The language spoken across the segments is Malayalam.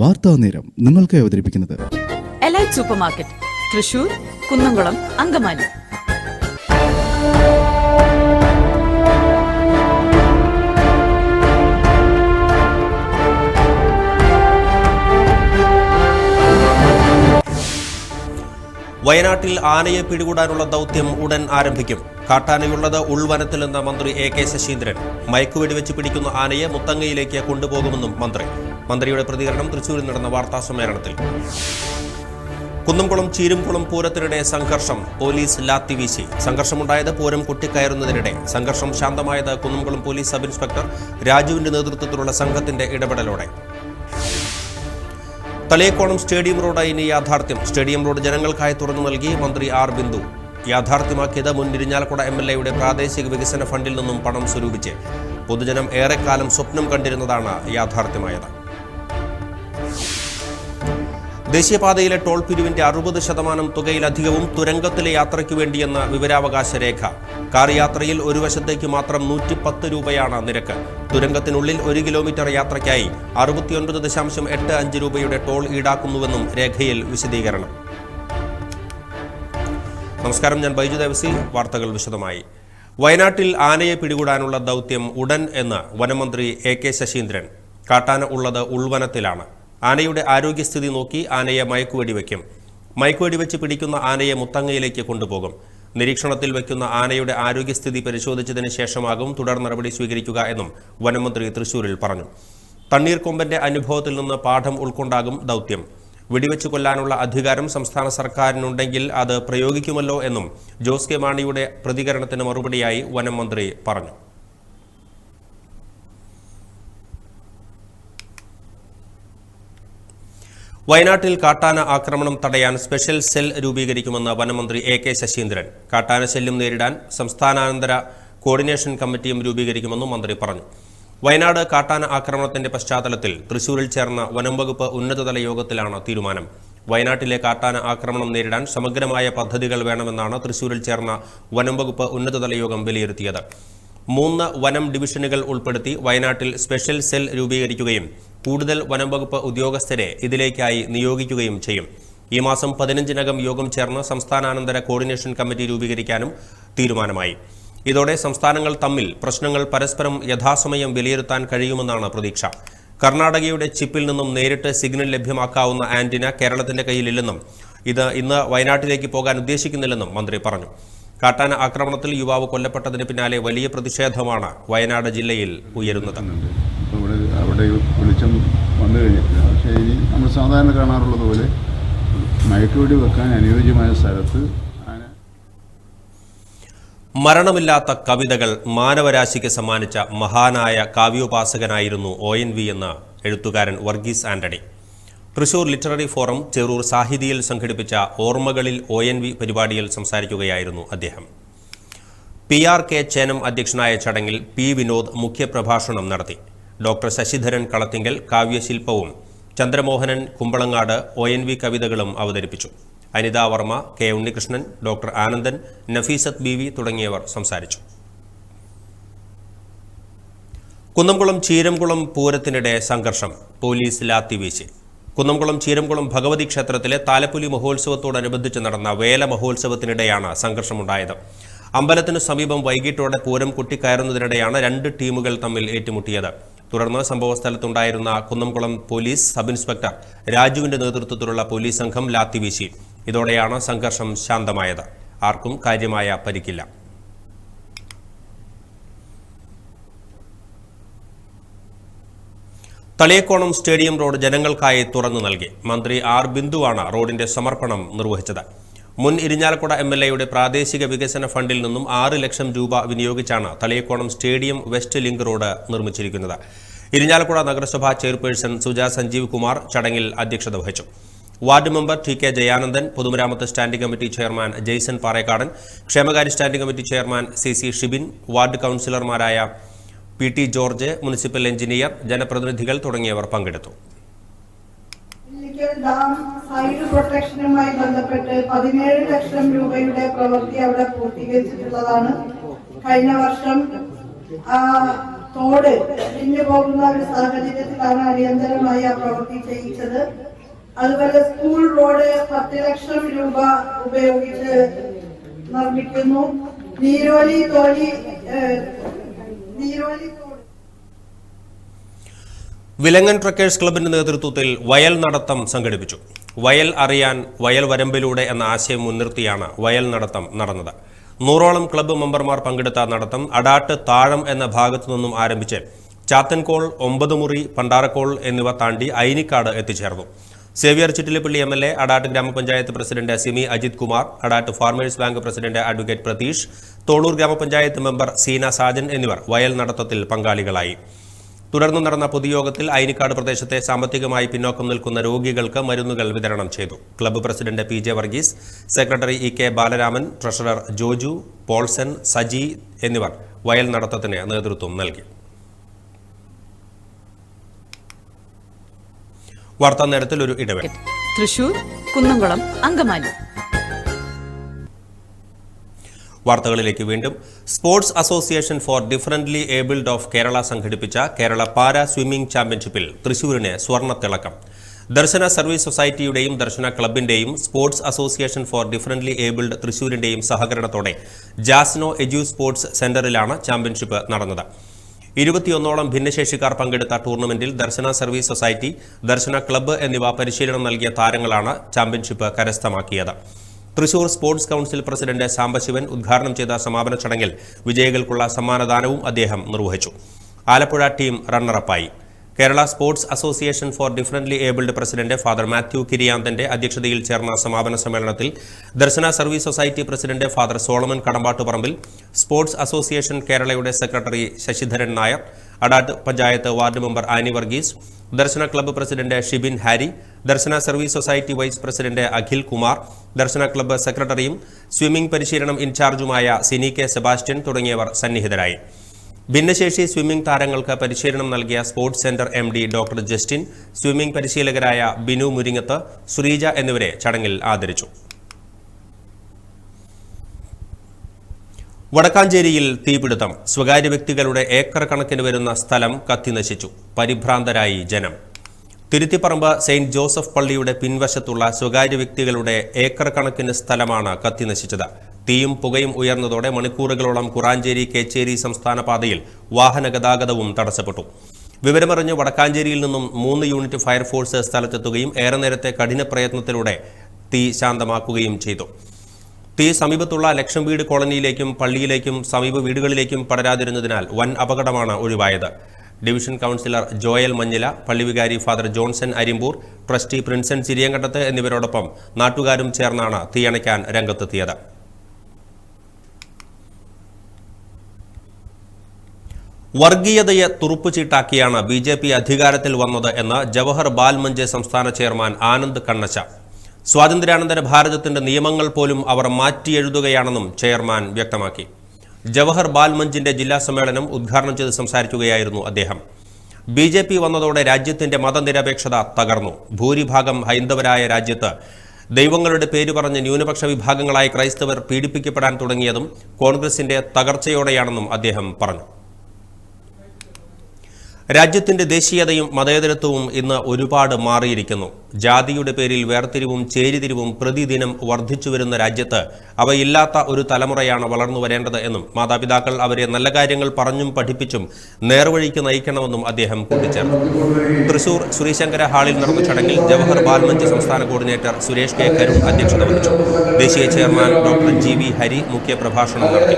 വാർത്താ നേരം നിങ്ങൾക്ക് അവതരിപ്പിക്കുന്നത് elite super market Thrissur Kunnamkulam Angamaly. വയനാട്ടിൽ ആനയെ പിടികൂടാനുള്ള ദൗത്യം ഉടൻ ആരംഭിക്കും. കാട്ടാനയുള്ളത് ഉൾവനത്തിൽ നിന്ന് മന്ത്രി എ കെ ശശീന്ദ്രൻ. മയക്കുവെടിവെച്ച് പിടിക്കുന്ന ആനയെ മുത്തങ്ങയിലേക്ക് കൊണ്ടുപോകുമെന്നും മന്ത്രി. മന്ത്രിയുടെ പ്രതികരണം തൃശൂരിൽ നടന്ന വാർത്താ സമ്മേളനത്തിൽ. കുന്നംകുളം ചീരുംകുളം പൂരത്തിനിടെ സംഘർഷം. പോലീസ് ലാത്തി വീശി. സംഘർഷമുണ്ടായത് പൂരം കൊട്ടിക്കയറുന്നതിനിടെ. സംഘർഷം ശാന്തമായത് കുന്നംകുളം പോലീസ് സബ് ഇൻസ്പെക്ടർ രാജുവിന്റെ നേതൃത്വത്തിലുള്ള സംഘത്തിന്റെ ഇടപെടലോടെ. തലേക്കോണം സ്റ്റേഡിയം റോഡ് ഇനി യാഥാർത്ഥ്യം. സ്റ്റേഡിയം റോഡ് ജനങ്ങൾക്കായി തുറന്നു നൽകി മന്ത്രി ആർ ബിന്ദു. യാഥാർത്ഥ്യമാക്കിയത് മുൻ ഇരിഞ്ഞാലക്കുട എം എൽ എയുടെ പ്രാദേശിക വികസന ഫണ്ടിൽ നിന്നും പണം സ്വരൂപിച്ച് പൊതുജനം ഏറെക്കാലം സ്വപ്നം കണ്ടിരുന്നതാണ് യാഥാർത്ഥ്യമായത്. ദേശീയപാതയിലെ ടോൾ പിരിവിന്റെ അറുപത് ശതമാനം തുകയിലധികവും തുരങ്കത്തിലെ യാത്രയ്ക്കു വേണ്ടിയെന്ന വിവരാവകാശ രേഖ. കാർ യാത്രയിൽ ഒരു വശത്തേക്ക് മാത്രം നൂറ്റി പത്ത് രൂപയാണ് നിരക്ക്. തുരങ്കത്തിനുള്ളിൽ ഒരു കിലോമീറ്റർ യാത്രയ്ക്കായി അറുപത്തിയൊൻപത് ദശാംശം എട്ട് അഞ്ച് രൂപയുടെ ടോൾ ഈടാക്കുന്നുവെന്നും രേഖയിൽ വിശദീകരണം. നമസ്കാരം ഞാൻ ബൈജു ദേവസി. വാർത്തകൾ വിശദമായി. വയനാട്ടിൽ ആനയെ പിടികൂടാനുള്ള ദൗത്യം ഉടൻ എന്ന് വനമന്ത്രി എ കെ ശശീന്ദ്രൻ. കാട്ടാന ഉള്ളത് ഉൾവനത്തിലാണ്. ആനയുടെ ആരോഗ്യസ്ഥിതി നോക്കി ആനയെ മയക്കുവെടി വയ്ക്കും. മയക്കുവെടി വെച്ച് പിടിക്കുന്ന ആനയെ മുത്തങ്ങയിലേക്ക് കൊണ്ടുപോകും. നിരീക്ഷണത്തിൽ വയ്ക്കുന്ന ആനയുടെ ആരോഗ്യസ്ഥിതി പരിശോധിച്ചതിന് ശേഷമാകും തുടർ നടപടി സ്വീകരിക്കുക എന്നും വനമന്ത്രി തൃശൂരിൽ പറഞ്ഞു. തണ്ണീർക്കൊമ്പന്റെ അനുഭവത്തിൽ നിന്ന് പാഠം ഉൾക്കൊണ്ടാകും ദൗത്യം. വെടിവെച്ച് കൊല്ലാനുള്ള അധികാരം സംസ്ഥാന സർക്കാരിനുണ്ടെങ്കിൽ അത് പ്രയോഗിക്കുമല്ലോ എന്നും ജോസ് കെ മാണിയുടെ പ്രതികരണത്തിന് മറുപടിയായി വനം മന്ത്രി പറഞ്ഞു. വയനാട്ടിൽ കാട്ടാന ആക്രമണം തടയാൻ സ്പെഷ്യൽ സെൽ രൂപീകരിക്കുമെന്ന് വനമന്ത്രി എ കെ ശശീന്ദ്രൻ. കാട്ടാന ശല്യം നേരിടാൻ സംസ്ഥാനാനന്തര കോർഡിനേഷൻ കമ്മിറ്റിയും രൂപീകരിക്കുമെന്നും മന്ത്രി പറഞ്ഞു. വയനാട് കാട്ടാന ആക്രമണത്തിന്റെ പശ്ചാത്തലത്തിൽ തൃശൂരിൽ ചേർന്ന വനം വകുപ്പ് ഉന്നതതല യോഗത്തിലാണ് തീരുമാനം. വയനാട്ടിലെ കാട്ടാന ആക്രമണം നേരിടാൻ സമഗ്രമായ പദ്ധതികൾ വേണമെന്നാണ് തൃശൂരിൽ ചേർന്ന വനം വകുപ്പ് ഉന്നതതല യോഗം വിലയിരുത്തിയത്. മൂന്ന് വനം ഡിവിഷനുകൾ ഉൾപ്പെടുത്തി വയനാട്ടിൽ സ്പെഷ്യൽ സെൽ രൂപീകരിക്കുകയും കൂടുതൽ വനം വകുപ്പ് ഉദ്യോഗസ്ഥരെ ഇതിലേക്കായി നിയോഗിക്കുകയും ചെയ്യും. ഈ മാസം പതിനഞ്ചിനകം യോഗം ചേർന്ന് സംസ്ഥാനാനന്തര കോർഡിനേഷൻ കമ്മിറ്റി രൂപീകരിക്കാനും തീരുമാനമായി. ഇതോടെ സംസ്ഥാനങ്ങൾ തമ്മിൽ പ്രശ്നങ്ങൾ പരസ്പരം യഥാസമയം വിലയിരുത്താൻ കഴിയുമെന്നാണ് പ്രതീക്ഷ. കർണാടകയുടെ ചിപ്പിൽ നിന്നും നേരിട്ട് സിഗ്നൽ ലഭ്യമാക്കാവുന്ന ആന്റിന കേരളത്തിന്റെ കയ്യിലില്ലെന്നും ഇത് ഇന്ന് വയനാട്ടിലേക്ക് പോകാൻ ഉദ്ദേശിക്കുന്നില്ലെന്നും മന്ത്രി പറഞ്ഞു. കാട്ടാന ആക്രമണത്തിൽ യുവാവ് കൊല്ലപ്പെട്ടതിന് പിന്നാലെ വലിയ പ്രതിഷേധമാണ് വയനാട് ജില്ലയിൽ ഉയരുന്നത്. അവിടെ വെളിച്ചം വന്നു കഴിഞ്ഞിട്ടില്ല. പക്ഷേ ഇനി നമ്മൾ സാധാരണ കാണാറുള്ളത് പോലെ മയക്കുവെടി വെക്കാൻ അനുയോജ്യമായ സ്ഥലത്ത് മരണമില്ലാത്ത കവിതകൾ മാനവരാശിക്ക് സമ്മാനിച്ച മഹാനായ കാവ്യോപാസകനായിരുന്നു ഒ എൻ വി എന്ന എഴുത്തുകാരൻ വർഗീസ് ആന്റണി. തൃശൂർ ലിറ്റററി ഫോറം ചെറൂർ സാഹിതിയിൽ സംഘടിപ്പിച്ച ഓർമ്മകളിൽ ഒ എൻ വി പരിപാടിയിൽ സംസാരിക്കുകയായിരുന്നു അദ്ദേഹം. പി ആർ കെ ചേനം അധ്യക്ഷനായ ചടങ്ങിൽ പി വിനോദ് മുഖ്യപ്രഭാഷണം നടത്തി. Doctor Sasidharan Kalathingal കാവ്യശില്പവും Chandramohanan Kumbalangad O N V കവിതകളും അവതരിപ്പിച്ചു. Anitha Varma K Unnikrishnan doctor Anandan Nafeesath B V തുടങ്ങിയവർ സംസാരിച്ചു. കുന്നംകുളം ചീരംകുളം പൂരത്തിനിടെ സംഘർഷം. പോലീസ് ലാത്തിവീശി കുന്നംകുളം ചീരംകുളം ഭഗവതി ക്ഷേത്രത്തിലെ താലപ്പൊലി മഹോത്സവത്തോടനുബന്ധിച്ച് നടന്ന വേല മഹോത്സവത്തിനിടെയാണ് സംഘർഷമുണ്ടായത്. അമ്പലത്തിനു സമീപം വൈകിട്ടോടെ പൂരം കുട്ടിക്കയറുന്നതിനിടെയാണ് രണ്ട് ടീമുകൾ തമ്മിൽ ഏറ്റുമുട്ടിയത്. തുടർന്ന് സംഭവസ്ഥലത്തുണ്ടായിരുന്ന കുന്നംകുളം പോലീസ് സബ് ഇൻസ്പെക്ടർ രാജുവിന്റെ നേതൃത്വത്തിലുള്ള പോലീസ് സംഘം ലാത്തിവീശി ഇതോടെയാണ് സംഘർഷം ശാന്തമായത്. ആർക്കും കാര്യമായ പരിക്കില്ല. തളിയക്കോണം സ്റ്റേഡിയം റോഡ് ജനങ്ങൾക്കായി തുറന്നു നൽകി. മന്ത്രി ആർ ബിന്ദുവാണ് റോഡിന്റെ സമർപ്പണം നിർവഹിച്ചത്. മുൻ ഇരിഞ്ഞാലക്കുട എം എൽ എയുടെ പ്രാദേശിക വികസന ഫണ്ടിൽ നിന്നും ആറ് ലക്ഷം രൂപ വിനിയോഗിച്ചാണ് Thaliyakkonam stadium west link road നിർമ്മിച്ചിരിക്കുന്നത്. ഇരിഞ്ഞാലക്കുട നഗരസഭാ ചെയർപേഴ്സൺ സുജ സഞ്ജീവ് കുമാർ ചടങ്ങിൽ അധ്യക്ഷത വഹിച്ചു. Ward member T K Jayanandan പൊതുമരാമത്ത് standing committee chairman Jaison Parekkadan ക്ഷേമകാര്യ standing committee chairman C C Shibin ward കൌൺസിലർമാരായ P T George municipal engineer ജനപ്രതിനിധികൾ തുടങ്ങിയവർ പങ്കെടുത്തു. സൈഡ് പ്രൊട്ടക്ഷനുമായി ബന്ധപ്പെട്ട് പതിനേഴ് ലക്ഷം രൂപയുടെ അവിടെ കഴിഞ്ഞ വർഷം ആ തോട് പിന്നു പോകുന്ന ഒരു സാഹചര്യത്തിലാണ് അടിയന്തരമായി ആ പ്രവൃത്തി ചെയ്യിച്ചത്. അതുപോലെ സ്കൂൾ റോഡ് പത്ത് ലക്ഷം രൂപ ഉപയോഗിച്ച് നിർമ്മിക്കുന്നു. നീരോലി തോലി നീരോലി വിലങ്ങൻ ട്രക്കേഴ്സ് ക്ലബിന്റെ നേതൃത്വത്തിൽ വയൽ നടത്തം സംഘടിപ്പിച്ചു. വയൽ അറിയാൻ വയൽ വരമ്പിലൂടെ എന്ന ആശയം മുൻനിർത്തിയാണ് വയൽ നടത്തം നടന്നത്. നൂറോളം ക്ലബ്ബ് മെമ്പർമാർ പങ്കെടുത്ത നടത്തം അടാട്ട് താഴം എന്ന ഭാഗത്തു നിന്നും ആരംഭിച്ച് ചാത്തൻകോൾ ഒമ്പത് മുറി പണ്ടാരക്കോൾ എന്നിവ താണ്ടി ഐനിക്കാട് എത്തിച്ചേർന്നു. Xavier Chuttilappally M L A Adat ഗ്രാമപഞ്ചായത്ത് president Simi Ajith Kumar Adat farmers bank president advocate Pratheesh Tholur ഗ്രാമപഞ്ചായത്ത് മെമ്പർ സീന സാജൻ എന്നിവർ വയൽ നടത്തത്തിൽ പങ്കാളികളായി. തുടർന്ന് നടന്ന പൊതുയോഗത്തിൽ ഐനിക്കാട് പ്രദേശത്തെ സാമ്പത്തികമായി പിന്നോക്കം നിൽക്കുന്ന രോഗികൾക്ക് മരുന്നുകൾ വിതരണം ചെയ്തു. Club president P J Varghese secretary E K Balaraman treasurer Joju Paulson Saji എന്നിവർ വയൽ നടത്തത്തിന് നേതൃത്വം നൽകി. വാർത്താ നേരത്തിൽ ഒരു ഇടവേള. തൃശൂർ കുന്നംകുളം അങ്കമാലി. വാർത്തകളിലേക്ക് വീണ്ടും. Sports association for differently abled of Kerala സംഘടിപ്പിച്ച കേരള പാരാ സ്വിമ്മിംഗ് ചാമ്പ്യൻഷിപ്പിൽ തൃശൂരിന് സ്വർണത്തിളക്കം ദർശന സർവീസ് സൊസൈറ്റിയുടെയും Darshana ക്ലബിന്റെയും sports association for differently abled തൃശൂരിന്റെയും സഹകരണത്തോടെ ജാസ്നോ എജു സ്പോർട്സ് സെന്ററിലാണ് ചാമ്പ്യൻഷിപ്പ് നടന്നത്. ഇരുപത്തിയൊന്നോളം ഭിന്നശേഷിക്കാർ പങ്കെടുത്ത ടൂർണമെന്റിൽ Darshana service society Darshana club എന്നിവ പരിശീലനം നൽകിയ താരങ്ങളാണ് ചാമ്പ്യൻഷിപ്പ് കരസ്ഥമാക്കിയത്. Thrissur sports council president Sambasivan ഉദ്ഘാടനം ചെയ്ത സമാപന ചടങ്ങിൽ വിജയികൾക്കുള്ള സമ്മാനദാനവും അദ്ദേഹം നിർവഹിച്ചു. Alappuzha team റണ്ണറപ്പായി. Kerala sports association for differently abled president father Mathew കിരിയാന്തന്റെ അധ്യക്ഷതയിൽ ചേർന്ന സമാപന സമ്മേളനത്തിൽ Darshana service society president father Solomon Kadambattuparambil sports association കേരളയുടെ secretary Sasidharan Nair Adat panchayat ward member Annie Varghese Darshana club president Shibin Harry Darshana service society vice president Akhil Kumar Darshana club സെക്രട്ടറിയും സ്വിമ്മിംഗ് പരിശീലനം ഇൻചാർജുമായ സിനി കെ സെബാസ്റ്റ്യൻ തുടങ്ങിയവർ സന്നിഹിതരായി. ഭിന്നശേഷി സ്വിമ്മിംഗ് താരങ്ങൾക്ക് പരിശീലനം നൽകിയ sports centre M D doctor Justin swimming പരിശീലകരായ Binu Muringath Sreeja എന്നിവരെ ചടങ്ങിൽ ആദരിച്ചു. വടക്കാഞ്ചേരിയിൽ തീപിടുത്തം. സ്വകാര്യ വ്യക്തികളുടെ ഏക്കർ കണക്കിന് വരുന്ന സ്ഥലം കത്തിനശിച്ചു. പരിഭ്രാന്തരായി ജനം. തിരുത്തിപ്പറമ്പ് സെയിന്റ് ജോസഫ് പള്ളിയുടെ പിൻവശത്തുള്ള സ്വകാര്യ വ്യക്തികളുടെ ഏക്കർ കണക്കിന് സ്ഥലമാണ് കത്തിനശിച്ചത്. തീയും പുകയും ഉയർന്നതോടെ മണിക്കൂറുകളോളം കുറാഞ്ചേരി കേച്ചേരി സംസ്ഥാന പാതയിൽ വാഹന ഗതാഗതവും തടസ്സപ്പെട്ടു. വിവരമറിഞ്ഞ് വടക്കാഞ്ചേരിയിൽ നിന്നും മൂന്ന് യൂണിറ്റ് ഫയർഫോഴ്സ് സ്ഥലത്തെത്തുകയും ഏറെ നേരത്തെ കഠിന പ്രയത്നത്തിലൂടെ തീ ശാന്തമാക്കുകയും ചെയ്തു. തീ സമീപത്തുള്ള ലക്ഷം വീട് കോളനിയിലേക്കും പള്ളിയിലേക്കും സമീപ വീടുകളിലേക്കും പടരാതിരുന്നതിനാൽ വൻ അപകടമാണ് ഒഴിവായത്. Division councillor Joel Manjila പള്ളിവികാരി father Johnson Arimboor trustee Prinson Chiriyankandath എന്നിവരോടൊപ്പം നാട്ടുകാരും ചേർന്നാണ് തീയണയ്ക്കാൻ രംഗത്തെത്തിയത്. വർഗീയതയെ തുറുപ്പുചീട്ടാക്കിയാണ് ബി ജെ പി അധികാരത്തിൽ വന്നത് എന്ന് ജവഹർ ബാൽമഞ്ചെ സംസ്ഥാന ചെയർമാൻ ആനന്ദ് കണ്ണച്ച. സ്വാതന്ത്ര്യാനന്തര ഭാരതത്തിന്റെ നിയമങ്ങൾ പോലും അവർ മാറ്റിയെഴുതുകയാണെന്നും ചെയർമാൻ വ്യക്തമാക്കി. ജവഹർ ബാൽമഞ്ചിന്റെ ജില്ലാ സമ്മേളനം ഉദ്ഘാടനം ചെയ്ത് സംസാരിക്കുകയായിരുന്നു അദ്ദേഹം. ബി ജെ പി വന്നതോടെ രാജ്യത്തിന്റെ മതനിരപേക്ഷത തകർന്നു. ഭൂരിഭാഗം ഹൈന്ദവരായ രാജ്യത്ത് ദൈവങ്ങളുടെ പേര് പറഞ്ഞ് ന്യൂനപക്ഷ വിഭാഗങ്ങളായ ക്രൈസ്തവർ പീഡിപ്പിക്കപ്പെടാൻ തുടങ്ങിയതും കോൺഗ്രസിന്റെ തകർച്ചയോടെയാണെന്നും അദ്ദേഹം പറഞ്ഞു. രാജ്യത്തിന്റെ ദേശീയതയും മതേതരത്വവും ഇന്ന് ഒരുപാട് മാറിയിരിക്കുന്നു. ജാതിയുടെ പേരിൽ വേർതിരിവും ചേരിതിരിവും പ്രതിദിനം വർദ്ധിച്ചു വരുന്ന രാജ്യത്ത് അവയില്ലാത്ത ഒരു തലമുറയാണ് വളർന്നു വരേണ്ടത് എന്നും മാതാപിതാക്കൾ അവരെ നല്ല കാര്യങ്ങൾ പറഞ്ഞും പഠിപ്പിച്ചും നേർവഴിക്ക് നയിക്കണമെന്നും അദ്ദേഹം കൂട്ടിച്ചേർത്തു. തൃശൂർ ശ്രീശങ്കര ഹാളിൽ നടന്ന ചടങ്ങിൽ ജവഹർ ബാൽമഞ്ച് സംസ്ഥാന കോർഡിനേറ്റർ സുരേഷ് കെ കരുൺ അധ്യക്ഷത വഹിച്ചു. ദേശീയ chairman doctor G V Hari മുഖ്യപ്രഭാഷണം നടത്തി.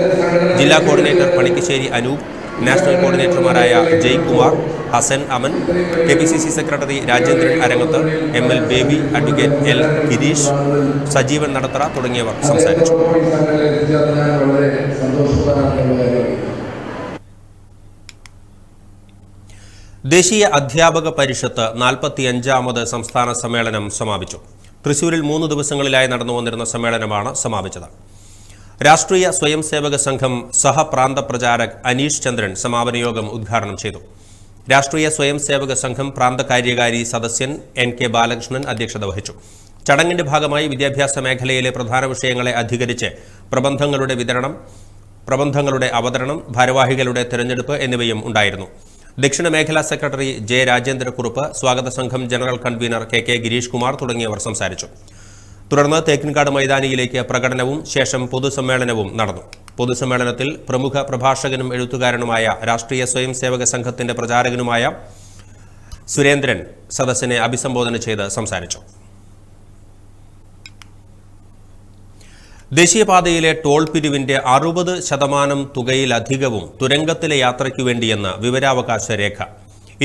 ജില്ലാ coordinator Panikkassery Anoop national കോർഡിനേറ്റർമാരായ Jaikumar Hasan Aman K P C C secretary Rajendran Arangath M L Baby advocate L Girish Sajeevan Nadathara തുടങ്ങിയവർ സംസാരിച്ചു. ദേശീയ അധ്യാപക പരിഷത്ത് നാൽപ്പത്തിയഞ്ചാമത് സംസ്ഥാന സമ്മേളനം സമാപിച്ചു. തൃശൂരിൽ മൂന്ന് ദിവസങ്ങളിലായി നടന്നു വന്നിരുന്ന സമ്മേളനമാണ് സമാപിച്ചത്. രാഷ്ട്രീയ സ്വയം സേവക സംഘം സഹപ്രാന്ത പ്രചാരക് അനീഷ് ചന്ദ്രൻ സമാപന യോഗം ഉദ്ഘാടനം ചെയ്തു. രാഷ്ട്രീയ സ്വയം സേവക സംഘം പ്രാന്ത കാര്യകാരി സദസ്യൻ എൻ കെ ബാലകൃഷ്ണൻ അധ്യക്ഷത വഹിച്ചു. ചടങ്ങിന്റെ ഭാഗമായി വിദ്യാഭ്യാസ മേഖലയിലെ പ്രധാന വിഷയങ്ങളെ അധികരിച്ച് പ്രബന്ധങ്ങളുടെ വിതരണം പ്രബന്ധങ്ങളുടെ അവതരണം ഭാരവാഹികളുടെ തെരഞ്ഞെടുപ്പ് എന്നിവയും ഉണ്ടായിരുന്നു. ദക്ഷിണ മേഖലാ സെക്രട്ടറി ജെ രാജേന്ദ്രകുറുപ്പ് സ്വാഗത സംഘം general convener K K Girish Kumar തുടങ്ങിയവർ സംസാരിച്ചു. തുടർന്ന് തേക്കിൻകാട് മൈതാനിയിലേക്ക് പ്രകടനവും ശേഷം പൊതുസമ്മേളനവും നടന്നു. പൊതുസമ്മേളനത്തിൽ പ്രമുഖ പ്രഭാഷകനും എഴുത്തുകാരനുമായ രാഷ്ട്രീയ സ്വയം സേവക സംഘത്തിന്റെ പ്രചാരകനുമായ സുരേന്ദ്രൻ സദസ്സിനെ അഭിസംബോധന ചെയ്ത് സംസാരിച്ചു. ദേശീയപാതയിലെ ടോൾ പിരിവിന്റെ അറുപത് ശതമാനം തുകയിലധികവും തുരങ്കത്തിലെ യാത്രയ്ക്കു വേണ്ടിയെന്ന് വിവരാവകാശ രേഖ.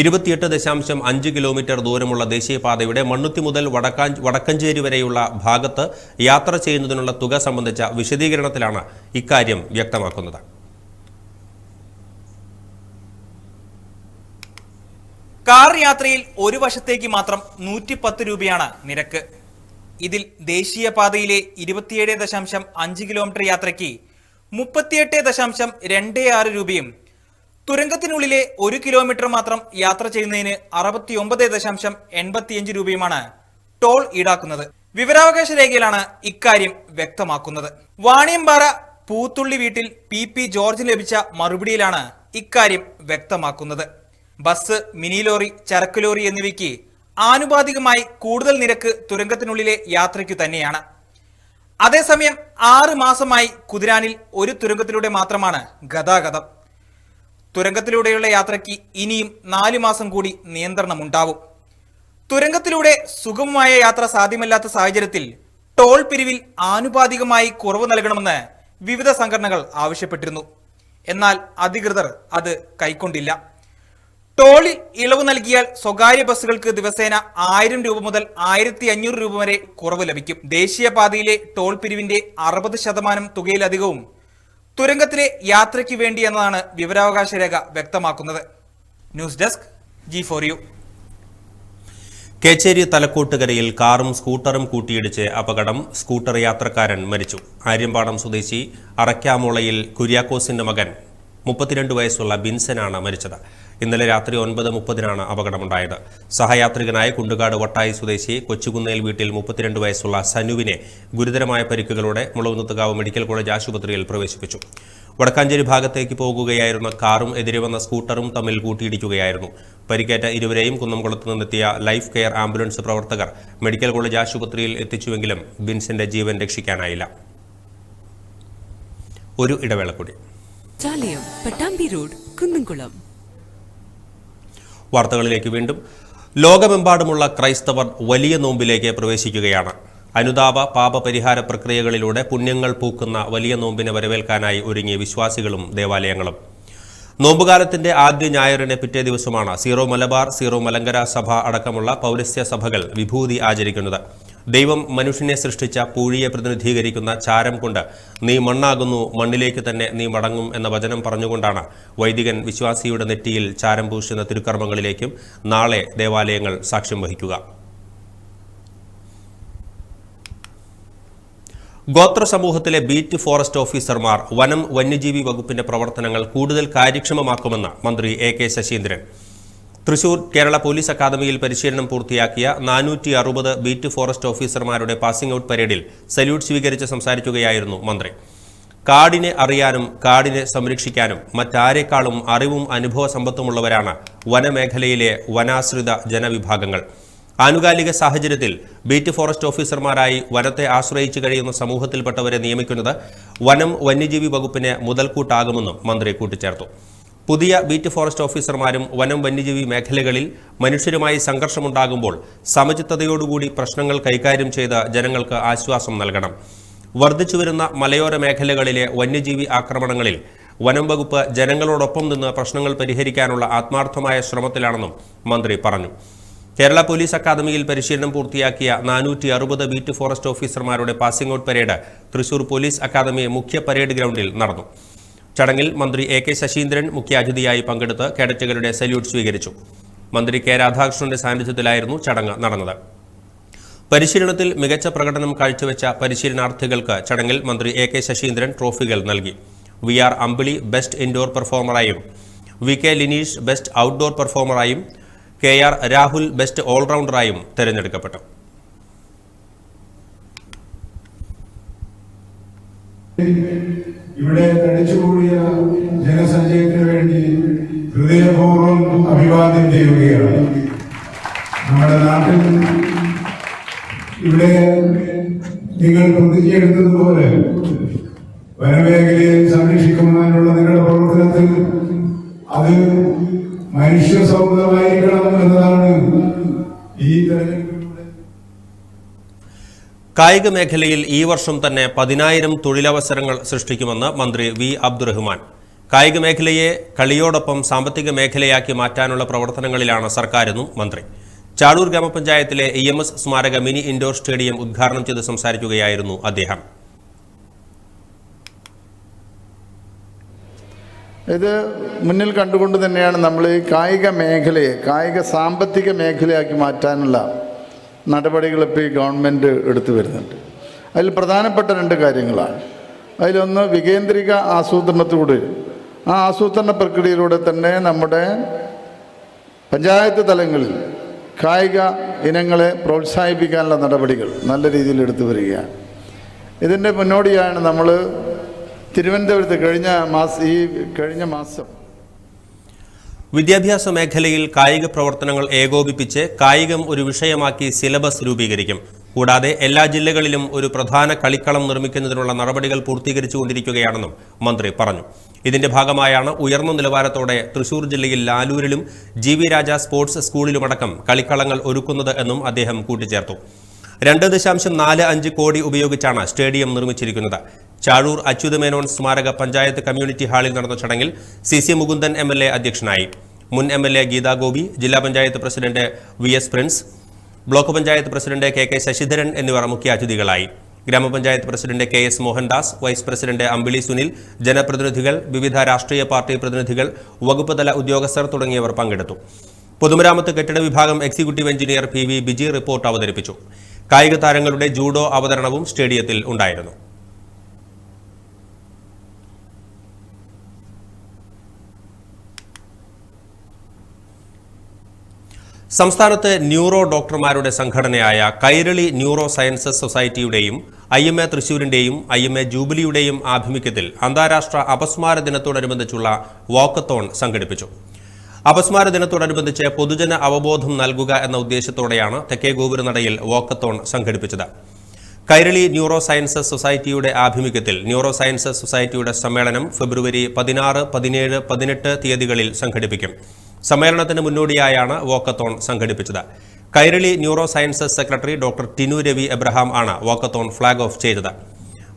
ഇരുപത്തിയെട്ട് ദശാംശം അഞ്ച് കിലോമീറ്റർ ദൂരമുള്ള ദേശീയപാതയുടെ മണ്ണുത്തി മുതൽ വടക്കാ വടക്കഞ്ചേരി വരെയുള്ള ഭാഗത്ത് യാത്ര ചെയ്യുന്നതിനുള്ള തുക സംബന്ധിച്ച വിശദീകരണത്തിലാണ് ഇക്കാര്യം വ്യക്തമാക്കുന്നത്. കാർ യാത്രയിൽ ഒരു വശത്തേക്ക് മാത്രം നൂറ്റി പത്ത് രൂപയാണ് നിരക്ക്. ഇതിൽ ദേശീയപാതയിലെ ഇരുപത്തിയേഴ് ദശാംശം അഞ്ച് കിലോമീറ്റർ യാത്രയ്ക്ക് മുപ്പത്തിയെട്ട് ദശാംശം രണ്ട് ആറ് രൂപയും തുരങ്കത്തിനുള്ളിലെ ഒരു കിലോമീറ്റർ മാത്രം യാത്ര ചെയ്യുന്നതിന് അറുപത്തിയൊമ്പത് ദശാംശം എൺപത്തിയഞ്ച് രൂപയുമാണ് ടോൾ ഈടാക്കുന്നത്. വിവരാവകാശ രേഖയിലാണ് ഇക്കാര്യം വ്യക്തമാക്കുന്നത്. വാണിയമ്പാറ പൂത്തുള്ളി വീട്ടിൽ പി പി ജോർജിന് ലഭിച്ച മറുപടിയിലാണ് ഇക്കാര്യം വ്യക്തമാക്കുന്നത്. ബസ് മിനി ലോറി ചരക്ക് ലോറി എന്നിവയ്ക്ക് ആനുപാതികമായി കൂടുതൽ നിരക്ക് തുരങ്കത്തിനുള്ളിലെ യാത്രയ്ക്കു തന്നെയാണ്. അതേസമയം ആറ് മാസമായി കുതിരാനിൽ ഒരു തുരങ്കത്തിലൂടെ മാത്രമാണ് ഗതാഗതം. തുരങ്കത്തിലൂടെയുള്ള യാത്രയ്ക്ക് ഇനിയും നാല് മാസം കൂടി നിയന്ത്രണമുണ്ടാവും. തുരങ്കത്തിലൂടെ സുഗമമായ യാത്ര സാധ്യമല്ലാത്ത സാഹചര്യത്തിൽ ടോൾ പിരിവിൽ ആനുപാതികമായി കുറവ് നൽകണമെന്ന് വിവിധ സംഘടനകൾ ആവശ്യപ്പെട്ടിരുന്നു. എന്നാൽ അധികൃതർ അത് കൈക്കൊണ്ടില്ല. ടോളിൽ ഇളവ് നൽകിയാൽ സ്വകാര്യ ബസ്സുകൾക്ക് ദിവസേന ആയിരം രൂപ മുതൽ ആയിരത്തി അഞ്ഞൂറ് രൂപ വരെ കുറവ് ലഭിക്കും. ദേശീയപാതയിലെ ടോൾ പിരിവിന്റെ അറുപത് ശതമാനം തുകയിലധികവും തുരങ്കത്തിലെ യാത്രയ്ക്ക് വേണ്ടി എന്നതാണ് വിവരാവകാശ രേഖ വ്യക്തമാക്കുന്നത്. News desk G four U. Kechery തലക്കോട്ടുകരയിൽ കാറും സ്കൂട്ടറും കൂട്ടിയിടിച്ച് അപകടം. സ്കൂട്ടർ യാത്രക്കാരൻ മരിച്ചു. ആര്യമ്പാടം സ്വദേശി അറക്കാമുളയിൽ കുര്യാക്കോസിന്റെ മകൻ മുപ്പത്തിരണ്ട് വയസ്സുള്ള ബിൻസനാണ് മരിച്ചത്. ഇന്നലെ രാത്രി ഒൻപത് മുപ്പതിനാണ് അപകടമുണ്ടായത്. സഹയാത്രികനായ കുണ്ടുകാട് വട്ടായി സ്വദേശി കൊച്ചുകുന്നേൽ വീട്ടിൽ മുപ്പത്തിരണ്ട് വയസ്സുള്ള സനുവിനെ ഗുരുതരമായ പരിക്കുകളോടെ മുളവുന്നത്തുകാവ് മെഡിക്കൽ കോളേജ് ആശുപത്രിയിൽ പ്രവേശിപ്പിച്ചു. വടക്കാഞ്ചേരി ഭാഗത്തേക്ക് പോകുകയായിരുന്ന കാറും എതിരെ വന്ന സ്കൂട്ടറും തമ്മിൽ കൂട്ടിയിടിക്കുകയായിരുന്നു. പരിക്കേറ്റ ഇരുവരെയും കുന്നംകുളത്ത് നിന്നെത്തിയ ലൈഫ് കെയർ ആംബുലൻസ് പ്രവർത്തകർ മെഡിക്കൽ കോളേജ് ആശുപത്രിയിൽ എത്തിച്ചുവെങ്കിലും ബിൻസിന്റെ ജീവൻ രക്ഷിക്കാനായില്ല. ഒരു ഇടവേള കൂടി. റോഡ് കുന്നംകുളം. വാർത്തകളിലേക്ക് വീണ്ടും. ലോകമെമ്പാടുമുള്ള ക്രൈസ്തവർ വലിയ നോമ്പിലേക്ക് പ്രവേശിക്കുകയാണ്. അനുതാപ പാപപരിഹാര പ്രക്രിയകളിലൂടെ പുണ്യങ്ങൾ പൂക്കുന്ന വലിയ നോമ്പിനെ വരവേൽക്കാനായി ഒരുങ്ങിയ വിശ്വാസികളും ദേവാലയങ്ങളും. നോമ്പുകാലത്തിന്റെ ആദ്യ ഞായറിന് പിറ്റേ ദിവസമാണ് സീറോ മലബാർ സീറോ മലങ്കര സഭ അടക്കമുള്ള പൗരസ്ത്യ സഭകൾ വിഭൂതി ആചരിക്കുന്നത്. ദൈവം മനുഷ്യനെ സൃഷ്ടിച്ച പൂഴിയെ പ്രതിനിധീകരിക്കുന്ന ചാരം കൊണ്ട് നീ മണ്ണാകുന്നു മണ്ണിലേക്ക് തന്നെ നീ മടങ്ങും എന്ന വചനം പറഞ്ഞുകൊണ്ടാണ് വൈദികൻ വിശ്വാസിയുടെ നെറ്റിയിൽ ചാരം പൂശുന്ന തിരുക്കർമ്മങ്ങളിലേക്കും നാളെ ദേവാലയങ്ങൾ സാക്ഷ്യം വഹിക്കുക. ഗോത്ര സമൂഹത്തിലെ ബീറ്റ് ഫോറസ്റ്റ് ഓഫീസർമാർ വനം വന്യജീവി വകുപ്പിന്റെ പ്രവർത്തനങ്ങൾ കൂടുതൽ കാര്യക്ഷമമാക്കുമെന്ന് മന്ത്രി A K Saseendran. Thrissur Kerala police അക്കാദമിയിൽ പരിശീലനം പൂർത്തിയാക്കിയ നാനൂറ്റി അറുപത് ബീറ്റ് ഫോറസ്റ്റ് ഓഫീസർമാരുടെ പാസിംഗ് ഔട്ട് പരേഡിൽ സല്യൂട്ട് സ്വീകരിച്ച് സംസാരിക്കുകയായിരുന്നു മന്ത്രി. കാടിനെ അറിയാനും കാടിനെ സംരക്ഷിക്കാനും മറ്റാരേക്കാളും അറിവും അനുഭവ സമ്പത്തുമുള്ളവരാണ് വനമേഖലയിലെ വനാശ്രിത ജനവിഭാഗങ്ങൾ. ആനുകാലിക സാഹചര്യത്തിൽ ബീറ്റ് ഫോറസ്റ്റ് ഓഫീസർമാരായി വനത്തെ ആശ്രയിച്ചു കഴിയുന്ന സമൂഹത്തിൽപ്പെട്ടവരെ നിയമിക്കുന്നത് വനം വന്യജീവി വകുപ്പിന് മുതൽക്കൂട്ടാകുമെന്നും മന്ത്രി കൂട്ടിച്ചേർത്തു. പുതിയ ബീറ്റ് ഫോറസ്റ്റ് ഓഫീസർമാരും വനം വന്യജീവി മേഖലകളിൽ മനുഷ്യരുമായി സംഘർഷമുണ്ടാകുമ്പോൾ സമചിത്തതയോടുകൂടി പ്രശ്നങ്ങൾ കൈകാര്യം ചെയ്ത് ജനങ്ങൾക്ക് ആശ്വാസം നൽകണം. വർദ്ധിച്ചുവരുന്ന മലയോര മേഖലകളിലെ വന്യജീവി ആക്രമണങ്ങളിൽ വനം വകുപ്പ് ജനങ്ങളോടൊപ്പം നിന്ന് പ്രശ്നങ്ങൾ പരിഹരിക്കാനുള്ള ആത്മാർത്ഥമായ ശ്രമത്തിലാണെന്നും മന്ത്രി പറഞ്ഞു. കേരള പോലീസ് അക്കാദമിയിൽ പരിശീലനം പൂർത്തിയാക്കിയ നാനൂറ്റി അറുപത് ബീറ്റ് ഫോറസ്റ്റ് ഓഫീസർമാരുടെ passing out parade Thrissur police academy മുഖ്യ പരേഡ് ഗ്രൗണ്ടിൽ നടന്നു. ചടങ്ങിൽ മന്ത്രി എ കെ ശശീന്ദ്രൻ മുഖ്യാതിഥിയായി പങ്കെടുത്ത് കേഡറ്റുകളുടെ സല്യൂട്ട് സ്വീകരിച്ചു. മന്ത്രി കെ രാധാകൃഷ്ണന്റെ സാന്നിധ്യത്തിലായിരുന്നു ചടങ്ങ് നടന്നത്. പരിശീലനത്തിൽ മികച്ച പ്രകടനം കാഴ്ചവെച്ച പരിശീലനാർത്ഥികൾക്ക് ചടങ്ങിൽ മന്ത്രി എ കെ ശശീന്ദ്രൻ ട്രോഫികൾ നൽകി. V R Ambili best indoor പെർഫോമറായും V K Lineesh best outdoor പെർഫോമറായും K R Rahul best ഓൾറൗണ്ടറായും തെരഞ്ഞെടുക്കപ്പെട്ടു. ഇവിടെ തടിച്ചുകൂടിയ ജനസഞ്ചയത്തിന് വേണ്ടി ഹൃദയപൂർവം അഭിവാദ്യം ചെയ്യുകയാണ്. നമ്മുടെ നാട്ടിൽ ഇവിടെ നിങ്ങൾ പ്രതിജ്ഞയെടുത്തതുപോലെ വനമേഖലയെ സംരക്ഷിക്കുന്നതിനുള്ള നിങ്ങളുടെ പ്രവർത്തനത്തിൽ അത് മനുഷ്യ സൗഹൃദമായിരിക്കണം എന്നതാണ് ഈ തെരഞ്ഞെടുപ്പിലൂടെ കായിക മേഖലയിൽ ഈ വർഷം തന്നെ പതിനായിരം തൊഴിലവസരങ്ങൾ സൃഷ്ടിക്കുമെന്ന് മന്ത്രി വി അബ്ദുറഹ്മാൻ. കായിക മേഖലയെ കളിയോടൊപ്പം സാമ്പത്തിക മേഖലയാക്കി മാറ്റാനുള്ള പ്രവർത്തനങ്ങളിലാണ് സർക്കാരെന്നും മന്ത്രി. ചാടൂർ ഗ്രാമപഞ്ചായത്തിലെ ഇ എം എസ് സ്മാരക മിനി ഇൻഡോർ സ്റ്റേഡിയം ഉദ്ഘാടനം ചെയ്ത് സംസാരിക്കുകയായിരുന്നു അദ്ദേഹം. ഇത് മുന്നിൽ കണ്ടുകൊണ്ട് തന്നെയാണ് നമ്മൾ ഈ കായിക മേഖലയെ കായിക സാമ്പത്തിക മേഖലയാക്കി മാറ്റാനുള്ള നടപടികൾ ഇപ്പോൾ ഈ ഗവൺമെന്റ് എടുത്തു വരുന്നുണ്ട്. അതിൽ പ്രധാനപ്പെട്ട രണ്ട് കാര്യങ്ങളാണ്. അതിലൊന്ന് വികേന്ദ്രിക ആസൂത്രണത്തിലൂടെ ആ ആസൂത്രണ പ്രക്രിയയിലൂടെ തന്നെ നമ്മുടെ പഞ്ചായത്ത് തലങ്ങളിൽ കായിക ഇനങ്ങളെ പ്രോത്സാഹിപ്പിക്കാനുള്ള നടപടികൾ നല്ല രീതിയിൽ എടുത്തു വരികയാണ്. ഇതിന്റെ മുന്നോടിയാണ് നമ്മൾ തിരുവനന്തപുരത്ത് കഴിഞ്ഞ മാസം ഈ കഴിഞ്ഞ മാസം വിദ്യാഭ്യാസ മേഖലയിൽ കായിക പ്രവർത്തനങ്ങൾ ഏകോപിപ്പിച്ച് കായികം ഒരു വിഷയമാക്കി സിലബസ് രൂപീകരിക്കും. കൂടാതെ എല്ലാ ജില്ലകളിലും ഒരു പ്രധാന കളിക്കളം നിർമ്മിക്കുന്നതിനുള്ള നടപടികൾ പൂർത്തീകരിച്ചുകൊണ്ടിരിക്കുകയാണെന്നും മന്ത്രി പറഞ്ഞു. ഇതിന്റെ ഭാഗമായാണ് ഉയർന്ന നിലവാരത്തോടെ തൃശൂർ ജില്ലയിൽ ലാലൂരിലും ജി വി രാജ സ്പോർട്സ് സ്കൂളിലുമടക്കം കളിക്കളങ്ങൾ ഒരുക്കുന്നത് എന്നും അദ്ദേഹം കൂട്ടിച്ചേർത്തു. രണ്ട് ദശാംശം നാല് അഞ്ച് കോടി ഉപയോഗിച്ചാണ് സ്റ്റേഡിയം നിർമ്മിച്ചിരിക്കുന്നത്. ചാഴൂർ അച്യുതമേനോൻ സ്മാരക പഞ്ചായത്ത് കമ്മ്യൂണിറ്റി ഹാളിൽ നടന്ന ചടങ്ങിൽ C C Mukundan M L A അധ്യക്ഷനായി. മുൻ M L A Geetha Gopi ജില്ലാ panchayat president V S Prince block panchayat president K K Sasidharan എന്നിവർ മുഖ്യ അതിഥികളായി. ഗ്രാമപഞ്ചായത്ത് president K S Mohandas vice president Ambili Sunil ജനപ്രതിനിധികൾ വിവിധ രാഷ്ട്രീയ പാർട്ടി പ്രതിനിധികൾ വകുപ്പ് തല ഉദ്യോഗസ്ഥർ തുടങ്ങിയവർ പങ്കെടുത്തു. പൊതുമരാമത്ത് കെട്ടിട വിഭാഗം executive engineer P V Biji report അവതരിപ്പിച്ചു. കായിക താരങ്ങളുടെ ജൂഡോ അവതരണവും സ്റ്റേഡിയത്തിൽ ഉണ്ടായിരുന്നു. സംസ്ഥാനത്ത് ന്യൂറോ ഡോക്ടർമാരുടെ സംഘടനയായ കൈരളി ന്യൂറോ സയൻസസ് സൊസൈറ്റിയുടെയും ഐ എം എ തൃശൂരിന്റെയും ഐ എം എ ജൂബിലിയുടെയും ആഭിമുഖ്യത്തിൽ അന്താരാഷ്ട്ര അപസ്മാര ദിനത്തോടനുബന്ധിച്ചുള്ള വാക്കത്തോൺ സംഘടിപ്പിച്ചു. അപസ്മാര ദിനത്തോടനുബന്ധിച്ച് പൊതുജന അവബോധം നൽകുക എന്ന ഉദ്ദേശത്തോടെയാണ് തെക്കേ ഗോപുരനടയിൽ വാക്കത്തോൺ സംഘടിപ്പിച്ചത്. കൈരളി ന്യൂറോ സയൻസസ് സൊസൈറ്റിയുടെ ആഭിമുഖ്യത്തിൽ ന്യൂറോ സയൻസസ് സൊസൈറ്റിയുടെ സമ്മേളനം ഫെബ്രുവരി പതിനാറ് പതിനേഴ് പതിനെട്ട് തീയതികളിൽ സംഘടിപ്പിക്കും. സമ്മേളനത്തിന് മുന്നോടിയായാണ് വോക്കത്തോൺ സംഘടിപ്പിച്ചത്. Kairali neuro sciences secretary doctor Tinu Ravi Abraham ആണ് വോക്കത്തോൺ ഫ്ളാഗ് ഓഫ് ചെയ്തത്.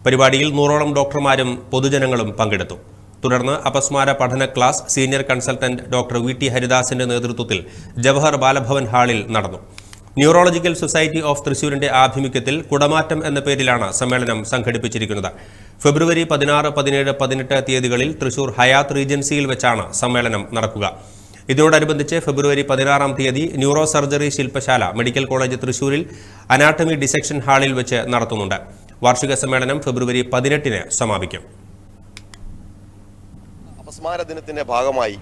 പരിപാടിയിൽ നൂറോളം ഡോക്ടർമാരും പൊതുജനങ്ങളും പങ്കെടുത്തു. തുടർന്ന് അപസ്മാര പഠന class senior consultant doctor V T ഹരിദാസിന്റെ നേതൃത്വത്തിൽ ജവഹർ ബാലഭവൻ ഹാളിൽ നടന്നു. ന്യൂറോളജിക്കൽ സൊസൈറ്റി ഓഫ് തൃശൂരിന്റെ ആഭിമുഖ്യത്തിൽ കുടമാറ്റം എന്ന പേരിലാണ് സമ്മേളനം സംഘടിപ്പിച്ചിരിക്കുന്നത്. ഫെബ്രുവരി പതിനാറ് പതിനേഴ് പതിനെട്ട് തീയതികളിൽ തൃശൂർ ഹയാത്ത് റീജൻസിയിൽ വെച്ചാണ് സമ്മേളനം നടക്കുക. ഇതിനോടനുബന്ധിച്ച് ഫെബ്രുവരി പതിനാറാം തീയതി ന്യൂറോ സർജറി ശില്പശാല മെഡിക്കൽ കോളേജ് തൃശൂരിൽ അനാട്ടമി ഡിസെക്ഷൻ ഹാളിൽ വെച്ച് നടത്തുന്നുണ്ട്. വാർഷിക സമ്മേളനം ഫെബ്രുവരി പതിനെട്ടിന് സമാപിക്കും. അപസ്മാര ദിനത്തിന്റെ ഭാഗമായി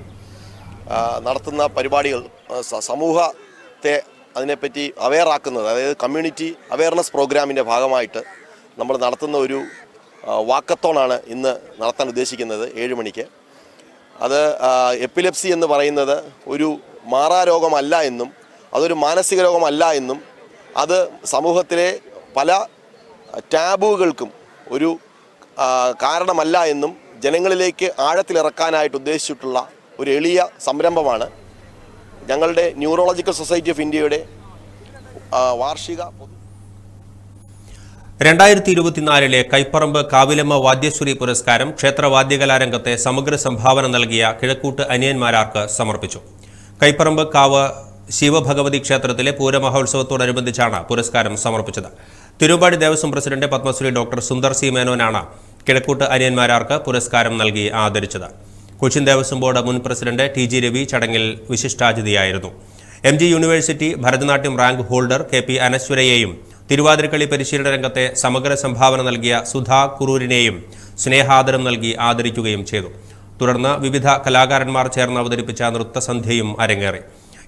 നടത്തുന്ന പരിപാടികൾ സമൂഹത്തെ അതിനെപ്പറ്റി അവെയറാക്കുന്നത് അതായത് കമ്മ്യൂണിറ്റി അവെയർനെസ് പ്രോഗ്രാമിന്റെ ഭാഗമായിട്ട് നമ്മൾ നടത്തുന്ന ഒരു വാക്കത്തോണാണ് ഇന്ന് നടത്താൻ ഉദ്ദേശിക്കുന്നത് ഏഴ് മണിക്ക്. അത് എപ്പിലെപ്സി എന്ന് പറയുന്നത് ഒരു മാറാരോഗമല്ല എന്നും അതൊരു മാനസിക രോഗമല്ല എന്നും അത് സമൂഹത്തിലെ പല ടാബുകൾക്കും ഒരു കാരണമല്ല എന്നും ജനങ്ങളിലേക്ക് ആഴത്തിലിറക്കാനായിട്ട് ഉദ്ദേശിച്ചിട്ടുള്ള ഒരു എളിയ സംരംഭമാണ് ഞങ്ങളുടെ ന്യൂറോളജിക്കൽ സൊസൈറ്റി ഓഫ് ഇന്ത്യയുടെ വാർഷിക രണ്ടായിരത്തി ഇരുപത്തിനാലിലെ കൈപ്പറമ്പ് കാവിലമ്മ വാദ്യശ്രീ പുരസ്കാരം ക്ഷേത്രവാദ്യകലാരംഗത്തെ സമഗ്ര സംഭാവന നൽകിയ കിഴക്കൂട്ട് അനിയന്മാരാർക്ക് സമർപ്പിച്ചു. കൈപ്പറമ്പ് കാവ് ശിവഭഗവതി ക്ഷേത്രത്തിലെ പൂരമഹോത്സവത്തോടനുബന്ധിച്ചാണ് പുരസ്കാരം സമർപ്പിച്ചത്. Thiruvambady Devaswom president Padmashri doctor Sundar C. മേനോനാണ് Kizhakkoot അനിയന്മാരാർക്ക് പുരസ്കാരം നൽകി ആദരിച്ചത്. കൊച്ചിൻ ദേവസ്വം ബോർഡ് മുൻ പ്രസിഡന്റ് ടി ജി രവി ചടങ്ങിൽ വിശിഷ്ടാതിഥിയായിരുന്നു. M G university Bharatanatyam rank holder K P അനശ്വരയെയും Thiruvathirakali പരിശീലന രംഗത്തെ സമഗ്ര സംഭാവന നൽകിയ സുധാ കുറൂരിനെയും സ്നേഹാദരം നൽകി ആദരിക്കുകയും ചെയ്തു. തുടർന്ന് വിവിധ കലാകാരന്മാർ ചേർന്ന് അവതരിപ്പിച്ച നൃത്തസന്ധ്യയും അരങ്ങേറി.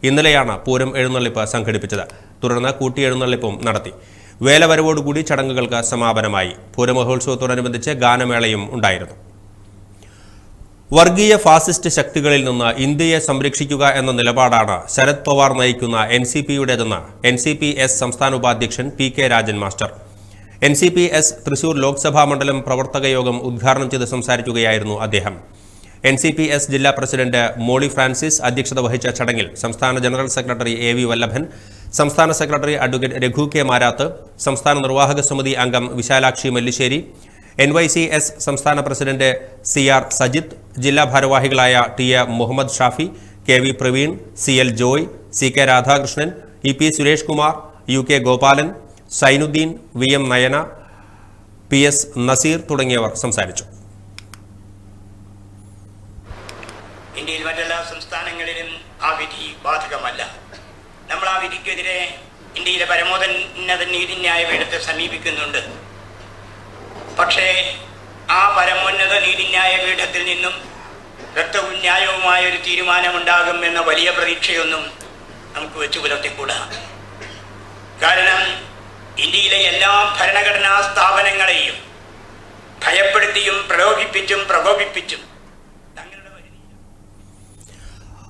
ഇന്നലെയാണ് പൂരം എഴുന്നള്ളിപ്പ് സംഘടിപ്പിച്ചത്. തുടർന്ന് കൂട്ടിയെഴുന്നള്ളിപ്പും നടത്തി. വേലവരവോടുകൂടി ചടങ്ങുകൾക്ക് സമാപനമായി. പൂരമഹോത്സവത്തോടനുബന്ധിച്ച് ഗാനമേളയും ഉണ്ടായിരുന്നു. വർഗീയ ഫാസിസ്റ്റ് ശക്തികളിൽ നിന്ന് ഇന്ത്യയെ സംരക്ഷിക്കുക എന്ന നിലപാടാണ് ശരത് പവാർ നയിക്കുന്ന എൻ സി പിയുടേതെന്ന് എൻ സി പി എസ് സംസ്ഥാന ഉപാധ്യക്ഷൻ P K Rajan master. N C P S Thrissur Lok Sabha മണ്ഡലം പ്രവർത്തക യോഗം ഉദ്ഘാടനം ചെയ്ത് സംസാരിക്കുകയായിരുന്നു അദ്ദേഹം. എൻ സി പി എസ് ജില്ലാ പ്രസിഡന്റ് മോളി ഫ്രാൻസിസ് അധ്യക്ഷത വഹിച്ച ചടങ്ങിൽ സംസ്ഥാന general secretary A V Vallabhan സംസ്ഥാന secretary advocate Raghu K Marath സംസ്ഥാന നിർവാഹക സമിതി അംഗം Vishalakshi Mallissery N Y C S സംസ്ഥാന പ്രസിഡന്റ് സി ആർ സജിത്ത് ജില്ലാ ഭാരവാഹികളായ T A Muhammad Shafi K V Praveen C L Joy C K Radhakrishnan E P Suresh Kumar U K Gopalan Zainuddin V M Nayana P S Naseer തുടങ്ങിയവർ സംസാരിച്ചു. ഇന്ത്യയിൽ മറ്റെല്ലാ സംസ്ഥാനങ്ങളിലും ആ വിധി ബാധകമല്ല. നമ്മൾ ആ വിധിക്കെതിരെ ഇന്ത്യയിലെ പരമോന്നത നീതിന്യായ പീഠത്തെ സമീപിക്കുന്നുണ്ട്. പക്ഷേ ആ പരമോന്നത നീതിന്യായ പീഠത്തിൽ നിന്നും വ്യക്തവും ന്യായവുമായ ഒരു തീരുമാനമുണ്ടാകും എന്ന വലിയ പ്രതീക്ഷയൊന്നും നമുക്ക് വെച്ചു പുലർത്തിക്കൂടാ. കാരണം ഇന്ത്യയിലെ എല്ലാ ഭരണഘടനാ സ്ഥാപനങ്ങളെയും ഭയപ്പെടുത്തിയും പ്രലോഭിപ്പിച്ചും പ്രകോപിപ്പിച്ചും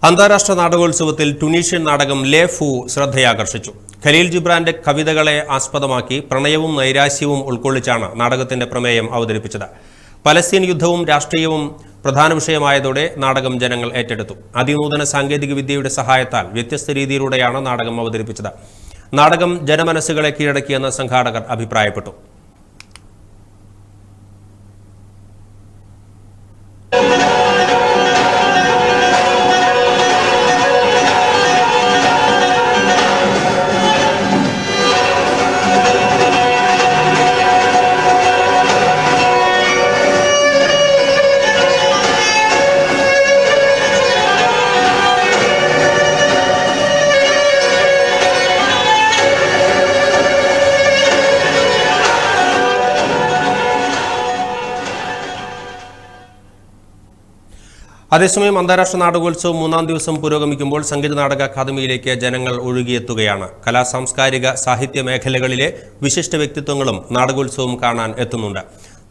അന്താരാഷ്ട്ര നാടകോത്സവത്തിൽ ടുണീഷ്യൻ നാടകം ലേ ഫു ശ്രദ്ധയാകർഷിച്ചു. ഖലീൽ ജിബ്രാന്റെ കവിതകളെ ആസ്പദമാക്കി പ്രണയവും നൈരാശ്യവും ഉൾക്കൊള്ളിച്ചാണ് നാടകത്തിന്റെ പ്രമേയം അവതരിപ്പിച്ചത്. പലസ്തീൻ യുദ്ധവും രാഷ്ട്രീയവും പ്രധാന വിഷയമായതോടെ നാടകം ജനങ്ങൾ ഏറ്റെടുത്തു. അതിനൂതന സാങ്കേതിക വിദ്യയുടെ സഹായത്താൽ വ്യത്യസ്ത രീതിയിലൂടെയാണ് നാടകം അവതരിപ്പിച്ചത്. നാടകം ജനമനസ്സുകളെ കീഴടക്കിയെന്ന് സംഘാടകർ അഭിപ്രായപ്പെട്ടു. അതേസമയം അന്താരാഷ്ട്ര നാടകോത്സവം മൂന്നാം ദിവസം പുരോഗമിക്കുമ്പോൾ സംഗീത നാടക അക്കാദമിയിലേക്ക് ജനങ്ങൾ ഒഴുകിയെത്തുകയാണ്. കലാ സാംസ്കാരിക സാഹിത്യ മേഖലകളിലെ വിശിഷ്ട വ്യക്തിത്വങ്ങളും നാടകോത്സവം കാണാൻ എത്തുന്നുണ്ട്.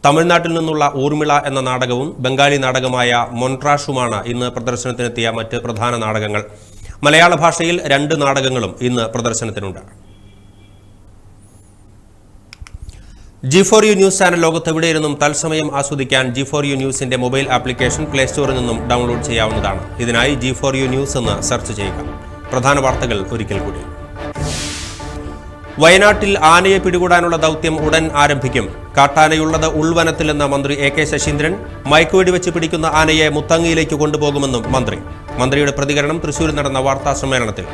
തമിഴ്നാട്ടിൽ നിന്നുള്ള ഊർമിള എന്ന നാടകവും ബംഗാളി നാടകമായ മൊൺട്രാഷുമാണ് ഇന്ന് പ്രദർശനത്തിനെത്തിയ മറ്റ് പ്രധാന നാടകങ്ങൾ. മലയാള ഭാഷയിൽ രണ്ട് നാടകങ്ങളും ഇന്ന് പ്രദർശനത്തിനുണ്ട്. G four U news channel ലോകത്തെവിടെയിരുന്നും തത്സമയം ആസ്വദിക്കാൻ ജി ഫോർ യു ന്യൂസിന്റെ മൊബൈൽ ആപ്ലിക്കേഷൻ പ്ലേ സ്റ്റോറിൽ നിന്നും ഡൗൺലോഡ് ചെയ്യാവുന്നതാണ്. ഇതിനായി ജി ഫോർ യു ന്യൂസ് എന്ന് സെർച്ച് ചെയ്യുക. പ്രധാന വാർത്തകൾ ഒരിക്കൽ കൂടി. വയനാട്ടിൽ ആനയെ പിടികൂടാനുള്ള ദൗത്യം ഉടൻ ആരംഭിക്കും. കാട്ടാനയുള്ളത് ഉൾവനത്തിലെന്ന മന്ത്രി എ കെ ശശീന്ദ്രൻ മയക്കുവെടി വെച്ച് പിടിക്കുന്ന ആനയെ മുത്തങ്ങയിലേക്ക് കൊണ്ടുപോകുമെന്നും മന്ത്രി. മന്ത്രിയുടെ പ്രതികരണം തൃശൂരിൽ നടന്ന വാർത്താ സമ്മേളനത്തിൽ.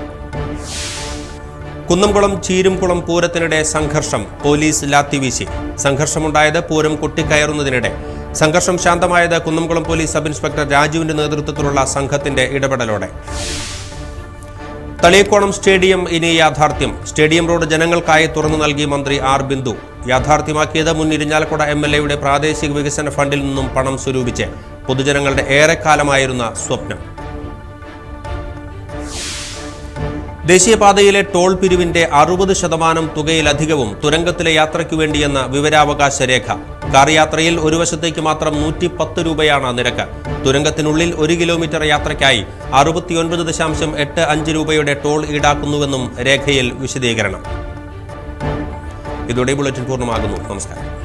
കുന്നംകുളം ചീരുംകുളം പൂരത്തിനിടെ സംഘർഷം. പോലീസ് ലാത്തിവീശി. സംഘർഷമുണ്ടായത് പൂരം കൊട്ടിക്കയറുന്നതിനിടെ. സംഘർഷം ശാന്തമായത് കുന്നംകുളം പോലീസ് സബ് ഇൻസ്പെക്ടർ രാജുവിന്റെ നേതൃത്വത്തിലുള്ള സംഘത്തിന്റെ ഇടപെടലോടെ. തളിയക്കോണം സ്റ്റേഡിയം ഇനി യാഥാർത്ഥ്യം. സ്റ്റേഡിയം റോഡ് ജനങ്ങൾക്കായി തുറന്നു നൽകി മന്ത്രി ആർ. ബിന്ദു. യാഥാർത്ഥ്യമാക്കിയത് മുൻ ഇരിഞ്ഞാലക്കുട എം എൽ എയുടെ പ്രാദേശിക വികസന ഫണ്ടിൽ നിന്നും പണം സ്വരൂപിച്ച്. പൊതുജനങ്ങളുടെ ഏറെക്കാലമായിരുന്ന സ്വപ്നം. ദേശീയപാതയിലെ ടോൾ പിരിവിന്റെ അറുപത് ശതമാനം തുകയിലധികവും തുരങ്കത്തിലെ യാത്രയ്ക്കു വേണ്ടിയെന്ന വിവരാവകാശ രേഖ. കാർ യാത്രയിൽ ഒരു വശത്തേക്ക് മാത്രം നൂറ്റി പത്ത് രൂപയാണ് നിരക്ക്. തുരങ്കത്തിനുള്ളിൽ ഒരു കിലോമീറ്റർ യാത്രയ്ക്കായി അറുപത്തിയൊൻപത് ദശാംശം എട്ട് അഞ്ച് രൂപയുടെ ടോൾ ഈടാക്കുന്നുവെന്നും രേഖയിൽ വിശദീകരണം. ഇതോടെ ബുള്ളറ്റിൻ പൂർണമാകുന്നു. നമസ്കാരം.